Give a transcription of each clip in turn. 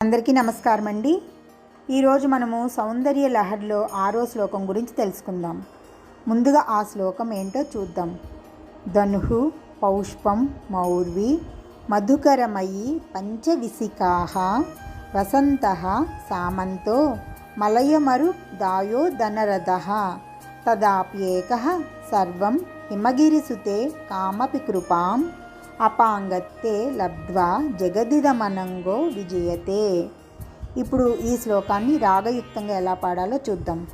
అందరికీ నమస్కారం అండి ఈరోజు మనము సౌందర్య లహరిలో ఆరో శ్లోకం గురించి తెలుసుకుందాం. ముందుగా ఆ శ్లోకం ఏంటో చూద్దాం. ధనుహు పౌష్పం మౌర్వి మధుకరమయి పంచవిసికాహ వసంత సామంతో మలయమరు దాయో ధనరథ తదాప్యేక సర్వం హిమగిరిసుతే కామపి కృపాం అపాంగత్తే లబ్ధ్వా జగదిదమనంగో విజయతే. ఇప్పుడు ఈ శ్లోకాన్ని రాగయుక్తంగా ఎలా పాడాలో చూద్దాం.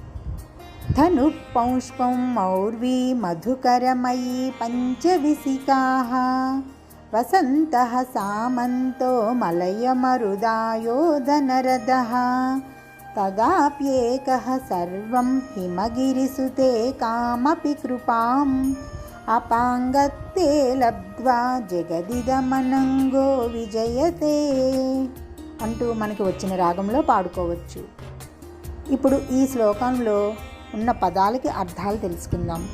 ధను పౌష్పం మౌర్వీ మధుకరమయీ పంచవిసికాः వసంత సామంతో మలయమరుదాయో ధనరథः. తదాప్యేకः సర్వం హిమగిరిసుతే కామపి కృపాం. అపాంగత్తే లబ్ధ్వా జగదిదమనంగో విజయతే అంటూ మనకి వచ్చిన రాగంలో పాడుకోవచ్చు. ఇప్పుడు ఈ శ్లోకంలో ఉన్న పదాలకి అర్థాలు తెలుసుకుందాం.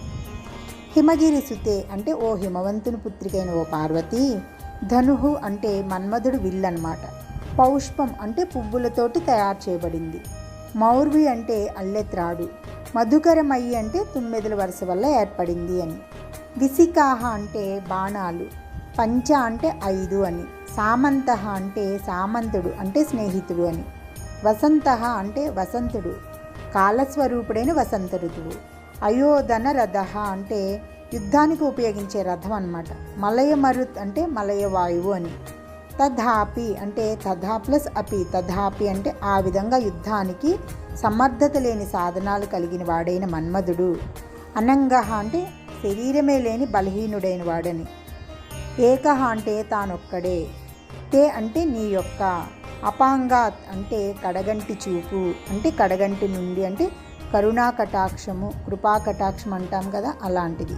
హిమగిరి సుతే అంటే ఓ హిమవంతుని పుత్రికైన ఓ పార్వతి ధనుహు అంటే మన్మధుడు విల్లన్నమాట పౌష్పం అంటే పువ్వులతోటి తయారు చేయబడింది. మౌర్వి అంటే అల్లెత్రాడు. మధుకరమయ్యి అంటే తుమ్మెదల వరుస వల్ల ఏర్పడింది అని. విసికాహ అంటే బాణాలు పంచ అంటే ఐదు అని సామంత అంటే సామంతుడు అంటే స్నేహితుడు అని వసంత అంటే వసంతుడు కాలస్వరూపుడైన వసంత ఋతువు అయోధన రథ అంటే యుద్ధానికి ఉపయోగించే రథం అన్నమాట. మలయ మరుత్ అంటే మలయ వాయువు అని తథాపి అంటే తథా ప్లస్ అపి తథాపి అంటే ఆ విధంగా యుద్ధానికి సమర్థత లేని సాధనాలు కలిగిన వాడైన మన్మధుడు. అనంగహ అంటే శరీరమే లేని బలహీనుడైన వాడని. ఏకహ అంటే తానొక్కడే. తే అంటే నీ యొక్క అపాంగాత్ అంటే కడగంటి చూపు అంటే కడగంటి నుండి అంటే కరుణా కటాక్షము కృపా కటాక్షం అంటాం కదా అలాంటిది.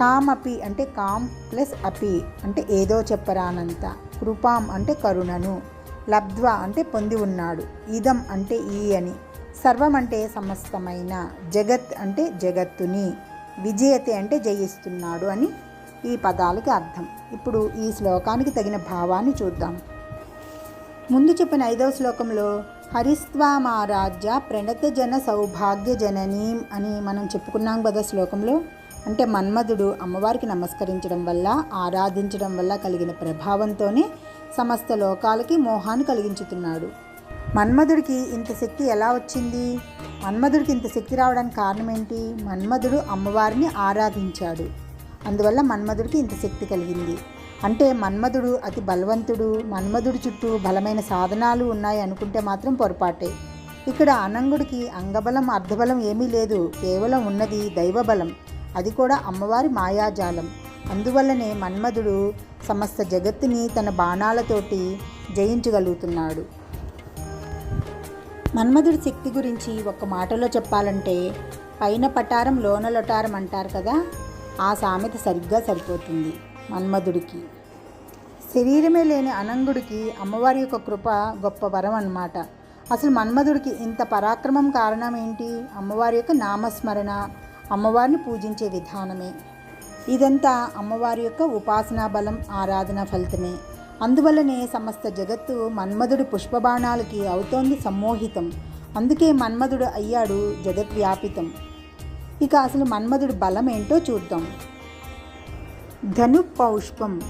కామపి అంటే కామ్ ప్లస్ అపి అంటే ఏదో చెప్పరానంత. కృపాం అంటే కరుణను. లబ్ధ్వ అంటే పొంది ఉన్నాడు. ఇదం అంటే ఈ అని. సర్వం అంటే సమస్తమైన. జగత్ అంటే జగత్తుని. విజయతి అంటే జయిస్తున్నాడు అని ఈ పదాలకి అర్థం. ఇప్పుడు ఈ శ్లోకానికి తగిన భావాన్ని చూద్దాం. ముందు చెప్పిన ఐదవ శ్లోకంలో హరిస్వామారాధ్య ప్రణత జన సౌభాగ్య జననీం అని మనం చెప్పుకున్నాం కదా శ్లోకంలో. అంటే మన్మధుడు అమ్మవారికి నమస్కరించడం వల్ల ఆరాధించడం వల్ల కలిగిన ప్రభావంతోనే సమస్త లోకాలకి మోహాన్ని కలిగించుతున్నాడు. మన్మధుడికి ఇంత శక్తి ఎలా వచ్చింది? మన్మధుడికి ఇంత శక్తి రావడానికి కారణం ఏంటి మన్మధుడు అమ్మవారిని ఆరాధించాడు. అందువల్ల మన్మధుడికి ఇంత శక్తి కలిగింది. అంటే మన్మధుడు అతి బలవంతుడు మన్మధుడి చుట్టూ బలమైన సాధనాలు ఉన్నాయి అనుకుంటే మాత్రం పొరపాటే. ఇక్కడ అనంగుడికి అంగబలం అర్ధబలం ఏమీ లేదు. కేవలం ఉన్నది దైవబలం. అది కూడా అమ్మవారి మాయాజాలం. అందువల్లనే మన్మధుడు సమస్త జగత్తుని తన బాణాలతోటి జయించగలుగుతున్నాడు. మన్మధుడి శక్తి గురించి ఒక మాటలో చెప్పాలంటే పైన పటారం లోన లొటారం అంటారు కదా ఆ సామెత సరిగ్గా సరిపోతుంది మన్మధుడికి. శరీరమే లేని అనంగుడికి అమ్మవారి యొక్క కృప గొప్ప వరం అన్నమాట. అసలు మన్మధుడికి ఇంత పరాక్రమం కారణం ఏంటి? అమ్మవారి యొక్క నామస్మరణ అమ్మవారిని పూజించే విధానమే. ఇదంతా అమ్మవారి యొక్క ఉపాసనా బలం ఆరాధన ఫలితమే. అందువల్లనే సమస్త జగత్తు మన్మధుడి పుష్పబాణాలకి అవుతోంది సమ్మోహితం. అందుకే మన్మధుడు అయ్యాడు జగద్వ్యాపితం. ఇక అసలు మన్మధుడి బలం ఏంటో చూద్దాం. ధను పౌష్పం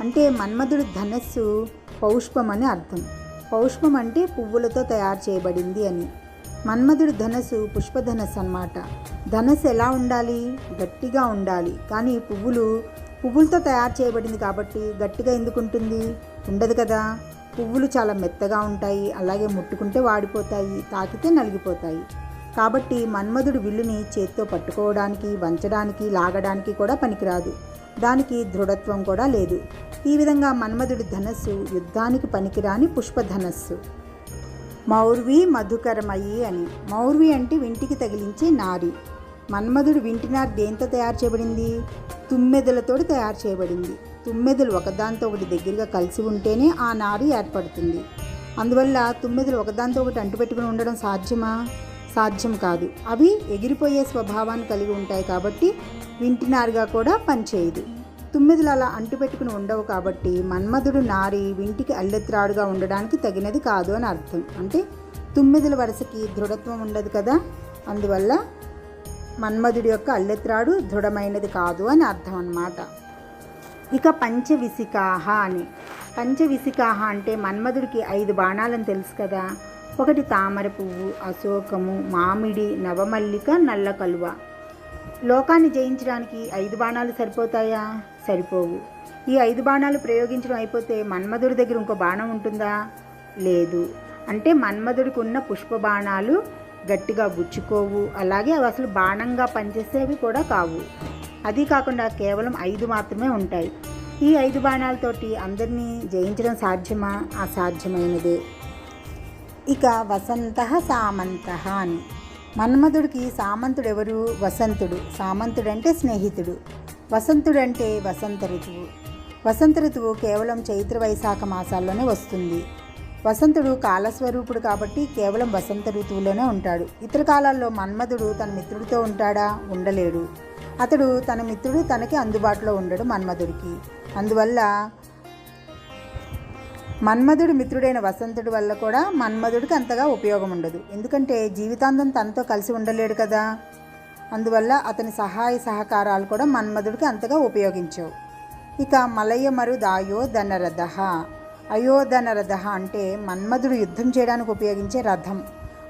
అంటే మన్మధుడి ధనస్సు పౌష్పం అని అర్థం. పౌష్పం అంటే పువ్వులతో తయారు చేయబడింది అని. మన్మధుడి ధనస్సు పుష్పధనస్సు అన్నమాట. ధనస్సు ఎలా ఉండాలి? గట్టిగా ఉండాలి. కానీ పువ్వులు పువ్వులతో తయారు చేయబడింది కాబట్టి గట్టిగా ఎందుకు ఉంటుంది? ఉండదు కదా. పువ్వులు చాలా మెత్తగా ఉంటాయి అలాగే ముట్టుకుంటే వాడిపోతాయి తాకితే నలిగిపోతాయి. కాబట్టి మన్మధుడు విల్లుని చేత్తో పట్టుకోవడానికి వంచడానికి లాగడానికి కూడా పనికిరాదు. దానికి దృఢత్వం కూడా లేదు. ఈ విధంగా మన్మధుడి ధనస్సు యుద్ధానికి పనికిరాని పుష్పధనస్సు. మౌర్వి మధుకరమయ్యి అని. మౌర్వి అంటే వింటికి తగిలించే నారి. మన్మధుడు వింటినార్ దేంతో తయారు చేయబడింది? తుమ్మెదలతోటి తయారు చేయబడింది. తుమ్మెదలు ఒకదాంతో ఒకటి దగ్గరగా కలిసి ఉంటేనే ఆ నారి ఏర్పడుతుంది. అందువల్ల తుమ్మెదలు ఒకదాంతో ఒకటి అంటుపెట్టుకుని ఉండడం సాధ్యమా? సాధ్యం కాదు. అవి ఎగిరిపోయే స్వభావాన్ని కలిగి ఉంటాయి కాబట్టి వింటినారుగా కూడా పనిచేయదు. తుమ్మెదలు అలా అంటుపెట్టుకుని ఉండవు కాబట్టి మన్మధుడు నారి వింటికి అల్లెత్రాడుగా ఉండడానికి తగినది కాదు అని అర్థం. అంటే తుమ్మెదల వరుసకి దృఢత్వం ఉండదు కదా? అందువల్ల మన్మధుడి యొక్క అల్లెత్రాడు దృఢమైనది కాదు అని అర్థం అన్నమాట. ఇక పంచవిసికాహ అని. పంచవిసికాహ అంటే మన్మధుడికి ఐదు బాణాలని తెలుసు కదా. ఒకటి తామర పువ్వు అశోకము మామిడి నవమల్లిక నల్ల కలువ. లోకాన్ని జయించడానికి ఐదు బాణాలు సరిపోతాయా? సరిపోవు. ఈ ఐదు బాణాలు ప్రయోగించడం అయిపోతే మన్మధుడి దగ్గర ఇంకో బాణం ఉంటుందా? లేదు. అంటే మన్మధుడికి ఉన్న పుష్ప బాణాలు గట్టిగా గుచ్చుకోవు. అలాగే అవి అసలు బాణంగా పనిచేసేవి కూడా కావు. అది కాకుండా కేవలం ఐదు మాత్రమే ఉంటాయి. ఈ ఐదు బాణాలతోటి అందరినీ జయించడం సాధ్యమా? అసాధ్యమైనదే. ఇక వసంత సామంత అని. మన్మధుడికి సామంతుడు ఎవరు వసంతుడు. సామంతుడు అంటే స్నేహితుడు. వసంతుడు అంటే వసంత ఋతువు. వసంత ఋతువు కేవలం చైత్ర వైశాఖ మాసాల్లోనే వస్తుంది. వసంతుడు కాలస్వరూపుడు కాబట్టి కేవలం వసంత ఋతువులోనే ఉంటాడు. ఇతర కాలాల్లో మన్మధుడు తన మిత్రుడితో ఉంటాడా? ఉండలేడు. అతడు తన మిత్రుడు తనకి అందుబాటులో ఉండడు మన్మధుడికి. అందువల్ల మన్మధుడు మిత్రుడైన వసంతుడి వల్ల కూడా మన్మధుడికి అంతగా ఉపయోగం ఉండదు. ఎందుకంటే జీవితాంతం తనతో కలిసి ఉండలేడు కదా. అందువల్ల అతని సహాయ సహకారాలు కూడా మన్మధుడికి అంతగా ఉపయోగించవు. ఇక మలయమరు దాయో ధనరథ. అయోధన రథ అంటే మన్మధుడు యుద్ధం చేయడానికి ఉపయోగించే రథం.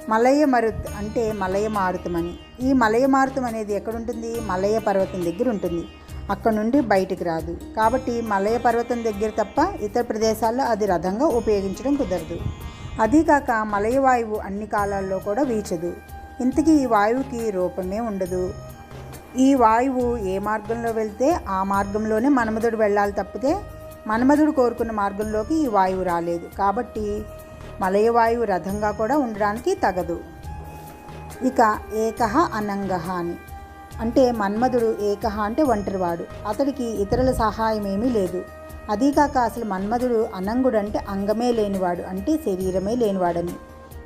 మలయ మరుత్ అంటే మలయ మారుతమని ఈ మలయ మారుతం అనేది ఎక్కడుంటుంది? మలయ పర్వతం దగ్గర ఉంటుంది. అక్కడ నుండి బయటికి రాదు. కాబట్టి మలయ పర్వతం దగ్గర తప్ప ఇతర ప్రదేశాల్లో అది రథంగా ఉపయోగించడం కుదరదు. అదీకాక మలయ వాయువు అన్ని కాలాల్లో కూడా వీచదు. ఇంతకీ ఈ వాయువుకి రూపమే ఉండదు. ఈ వాయువు ఏ మార్గంలో వెళ్తే ఆ మార్గంలోనే మన్మధుడు వెళ్ళాలి తప్పితే మన్మధుడు కోరుకున్న మార్గంలోకి ఈ వాయువు రాలేదు. కాబట్టి మలయవాయువు రథంగా కూడా ఉండడానికి తగదు. ఇక ఏకహ అనంగహ అని. అంటే మన్మధుడు ఏకహ అంటే ఒంటరివాడు. అతడికి ఇతరుల సహాయం ఏమీ లేదు. అదీకాక అసలు మన్మధుడు అనంగుడు అంటే అంగమే లేనివాడు. అంటే శరీరమే లేనివాడని.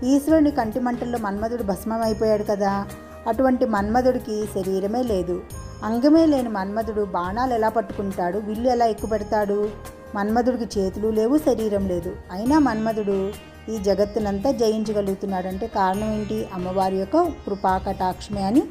ఈశ్వరుని కంటి మంటల్లో మన్మధుడు భస్మమైపోయాడు కదా. అటువంటి మన్మధుడికి శరీరమే లేదు. అంగమే లేని మన్మధుడు బాణాలు ఎలా పట్టుకుంటాడు? విల్లు ఎలా ఎక్కుపెడతాడు? మన్మధుడికి చేతులు లేవు శరీరం లేదు. అయినా మన్మధుడు ఈ జగత్తునంతా జయించగలుగుతున్నాడు అంటే కారణం ఏంటి? అమ్మవారి యొక్క కృపా కటాక్షమే అని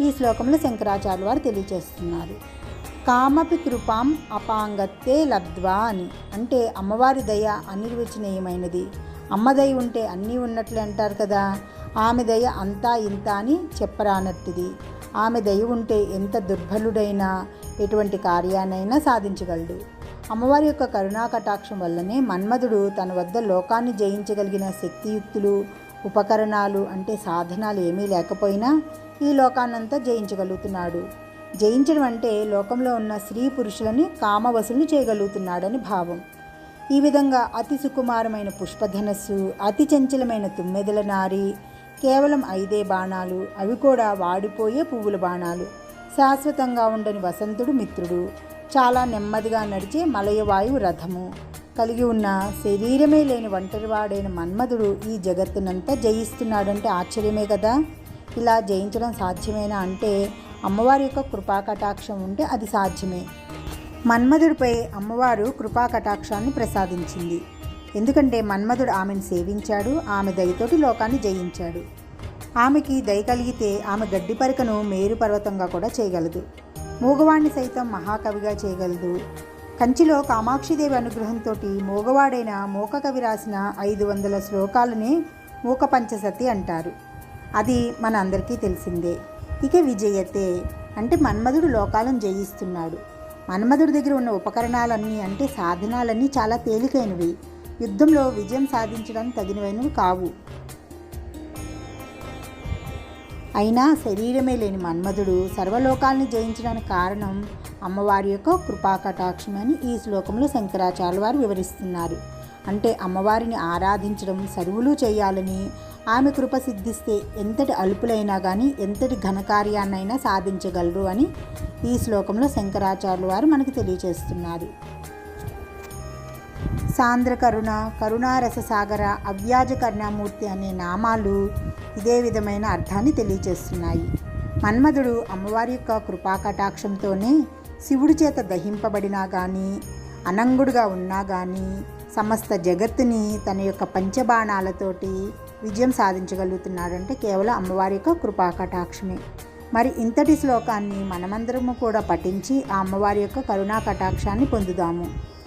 ఈ శ్లోకంలో శంకరాచార్య వారు తెలియజేస్తున్నారు కామపి కృపాం అపాంగత్తే లబ్ధ్వా అని. అంటే అమ్మవారి దయ అనిర్వచనీయమైనది. అమ్మ దయ ఉంటే అన్నీ ఉన్నట్లే అంటారు కదా. ఆమె దయ అంతా ఇంత అని చెప్పరానట్టుది. ఆమె దయ ఉంటే ఎంత దుర్బలుడైనా ఎటువంటి కార్యానైనా సాధించగలడు. అమ్మవారి యొక్క కరుణా కటాక్షం వల్లనే మన్మధుడు తన వద్ద లోకాన్ని జయించగలిగిన శక్తియుక్తులు ఉపకరణాలు అంటే సాధనాలు ఏమీ లేకపోయినా ఈ లోకాన్నంతా జయించగలుగుతున్నాడు. జయించడం అంటే లోకంలో ఉన్న స్త్రీ పురుషులని కామవశులు చేయగలుగుతున్నాడని భావం. ఈ విధంగా అతి సుకుమారమైన పుష్పధనస్సు అతి చంచలమైన తుమ్మెదల నారి కేవలం ఐదే బాణాలు. అవి కూడా వాడిపోయే పువ్వుల బాణాలు. శాశ్వతంగా ఉండని వసంతుడు మిత్రుడు. చాలా నెమ్మదిగా నడిచే మలయవాయువు రథము. కలిగి ఉన్న శరీరమే లేని ఒంటరివాడైన మన్మధుడు ఈ జగత్తునంతా జయిస్తున్నాడంటే ఆశ్చర్యమే కదా? ఇలా జయించడం సాధ్యమేనా అంటే అమ్మవారి యొక్క కృపా కటాక్షం ఉంటే అది సాధ్యమే. మన్మధుడిపై అమ్మవారు కృపా కటాక్షాన్ని ప్రసాదించింది. ఎందుకంటే మన్మధుడు ఆమెను సేవించాడు ఆమె దయతోటి లోకాన్ని జయించాడు. ఆమెకి దయ కలిగితే ఆమె గడ్డి పరికను మేరు పర్వతంగా కూడా చేయగలదు. మూగవాణ్ణి సైతం మహాకవిగా చేయగలదు. కంచిలో కామాక్షిదేవి అనుగ్రహంతో మూగవాడైన మూకకవి రాసిన ఐదు వందల శ్లోకాలని మూక పంచసతి అంటారు. అది మన అందరికీ తెలిసిందే. ఇక విజయతే. అంటే మన్మధుడు లోకాలను జయిస్తున్నాడు. మన్మధుడి దగ్గర ఉన్న ఉపకరణాలన్నీ అంటే సాధనాలన్నీ చాలా తేలికైనవి. యుద్ధంలో విజయం సాధించడానికి తగినవైనవి కావు. అయినా శరీరమే లేని మన్మధుడు సర్వలోకాల్ని జయించడానికి కారణం అమ్మవారి యొక్క కృపాకటాక్షమని ఈ శ్లోకంలో శంకరాచార్య వారు వివరిస్తున్నారు. అంటే అమ్మవారిని ఆరాధించడం సరువులు చేయాలని ఆమె కృప సిద్ధిస్తే ఎంతటి అలుపులైనా కానీ ఎంతటి ఘనకార్యాన్నైనా సాధించగలరు అని ఈ శ్లోకంలో శంకరాచార్యులు వారు మనకు తెలియచేస్తున్నారు సాంద్ర కరుణ కరుణారస సాగర అవ్యాజ కరుణామూర్తి అనే నామాలు ఇదే విధమైన అర్థాన్ని తెలియజేస్తున్నాయి. మన్మధుడు అమ్మవారి యొక్క కృపాకటాక్షంతోనే శివుడి చేత దహింపబడినా కానీ అనంగుడుగా ఉన్నా కానీ సమస్త జగత్తుని తన యొక్క పంచబాణాలతోటి విజయం సాధించగలుగుతున్నాడంటే కేవలం అమ్మవారి యొక్క కృపాకటాక్షమే. మరి ఇంతటి శ్లోకాన్ని మనమందరము కూడా పఠించి ఆ అమ్మవారి యొక్క కరుణా కటాక్షాన్ని పొందుదాము.